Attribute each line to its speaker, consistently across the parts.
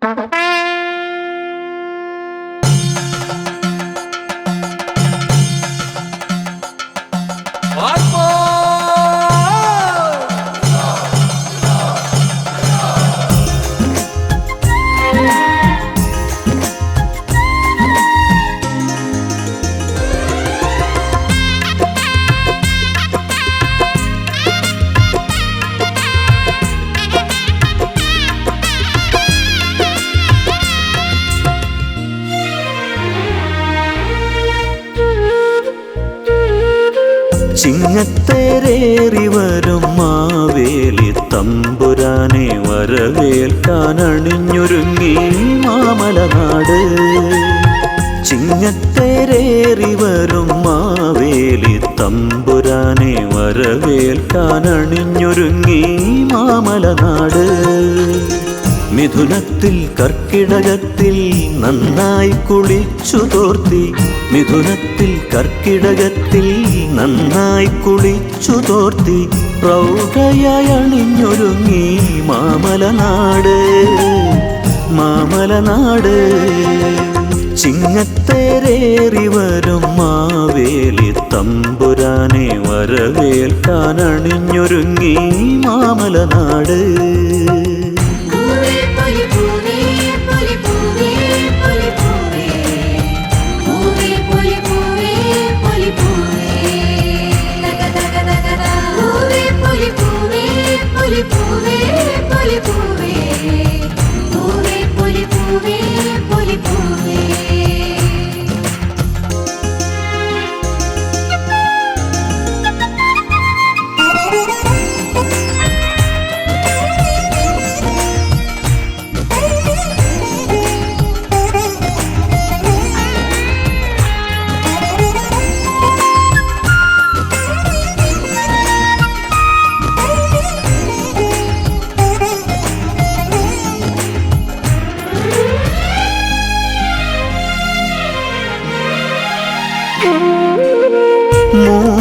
Speaker 1: Bye-bye. ചിങ്ങത്തേരേറി വരും മാവേലി തമ്പുരാനെ വരവേൽക്കാൻ അണിഞ്ഞൊരുങ്ങി മാമലനാട്. ചിങ്ങത്തേരേറി വരും മാവേലി തമ്പുരാനെ വരവേൽക്കാൻ അണിഞ്ഞൊരുങ്ങി മാമലനാട്. മിഥുനത്തിൽ കർക്കിടകത്തിൽ നന്നായി കുളിച്ചു തോർത്തി മിഥുനത്തിൽ കർക്കിടകത്തിൽ നന്നായി കുളിച്ചു തോർത്തി പ്രൗഢയായി അണിഞ്ഞൊരുങ്ങി മാമലനാട് മാമലനാട് ചിങ്ങത്തേരേറി വരും മാവേലി തമ്പുരാനെ വരവേൽക്കാൻ അണിഞ്ഞൊരുങ്ങി മാമലനാട്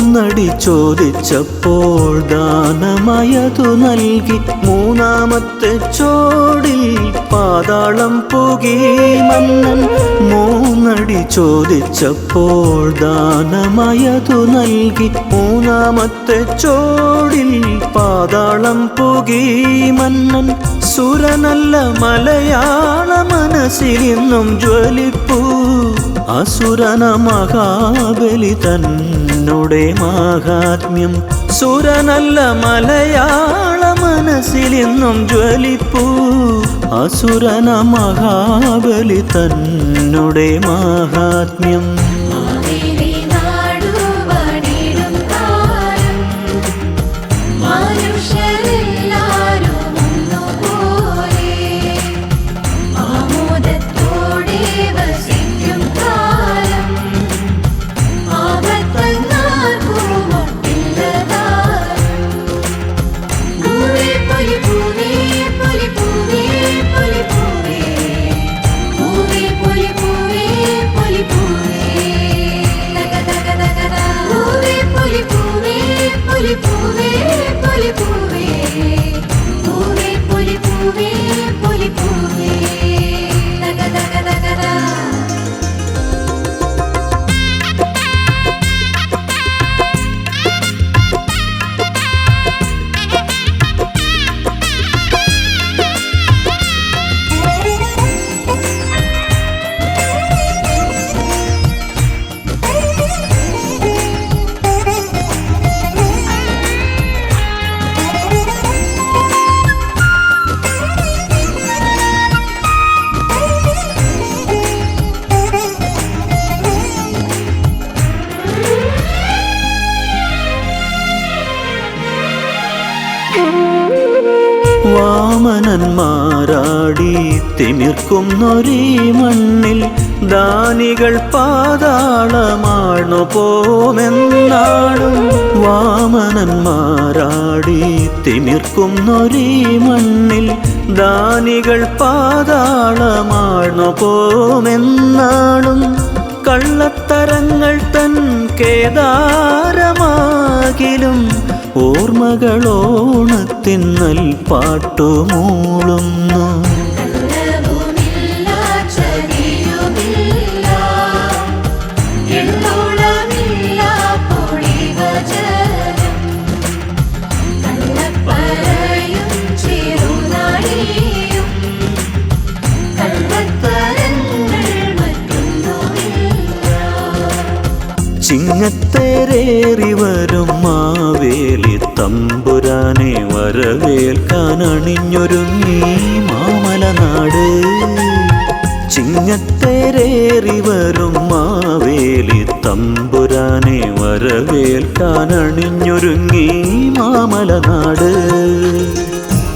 Speaker 1: മൂന്നടി ചോദിച്ചപ്പോൾ ദാനമയതു നൽകി. മൂന്നാമത്തെ ചോടിൽ പാതാളം പോകി മന്നൻ മൂന്നടി ചോദിച്ചപ്പോൾ ദാനമയതു നൽകി. മൂന്നാമത്തെ ചോടിൽ പാതാളം പോകി മന്നൻ സുരനല്ല മലയാള മനസ്സിലിന്നും ജ്വലിപ്പൂ. അസുരന മഹാബലി തന്നുടെ മാഹാത്മ്യം. സുരനല്ല മലയാള മനസ്സിലിന്നും ജ്വലിപ്പൂ. അസുരന മഹാബലി തന്നുടെ മാഹാത്മ്യം.
Speaker 2: vous les.
Speaker 1: വാമനന്മാരാടി തിമിർക്കുന്നൊരീ മണ്ണിൽ ദാനികൾ പാതാളമാണു പോമെന്നാടും വാമനന്മാരാടി തിമിർക്കുന്നൊരീ മണ്ണിൽ ദാനികൾ പാതാളമാണു പോമെന്നാടും കള്ളത്തരങ്ങൾ തൻ കേദാരമാകിലും ഓർമ്മകളോണത്തിന്നൽ പാട്ടുമൂളുന്നു ചിങ്ങത്തേരേറി വരും മാവേലി തമ്പുരാനെ വരവേൽക്കാൻ അണിഞ്ഞൊരുങ്ങി മാമലനാട്. ചിങ്ങത്തേരേറി വരും മാവേലി തമ്പുരാനെ വരവേൽക്കാൻ അണിഞ്ഞൊരുങ്ങി മാമലനാട്.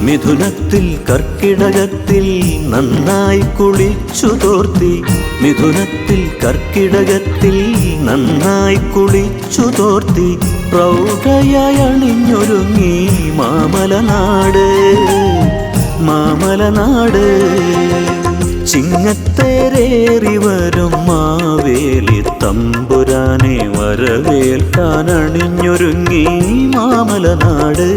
Speaker 1: മിഥുനത്തിൽ കർക്കിടകത്തിൽ നന്നായി കുളിച്ചു തോർത്തി മിഥുനത്തിൽ കർക്കിടകത്തിൽ നന്നായി കുളിച്ചു തോർത്തി പ്രൗഢയായി അണിഞ്ഞൊരുങ്ങി മാമലനാട് മാമലനാട്. ചിങ്ങത്തേരേറി വരും മാവേലി തമ്പുരാനെ വരവേൽക്കാൻ അണിഞ്ഞൊരുങ്ങി മാമലനാട്.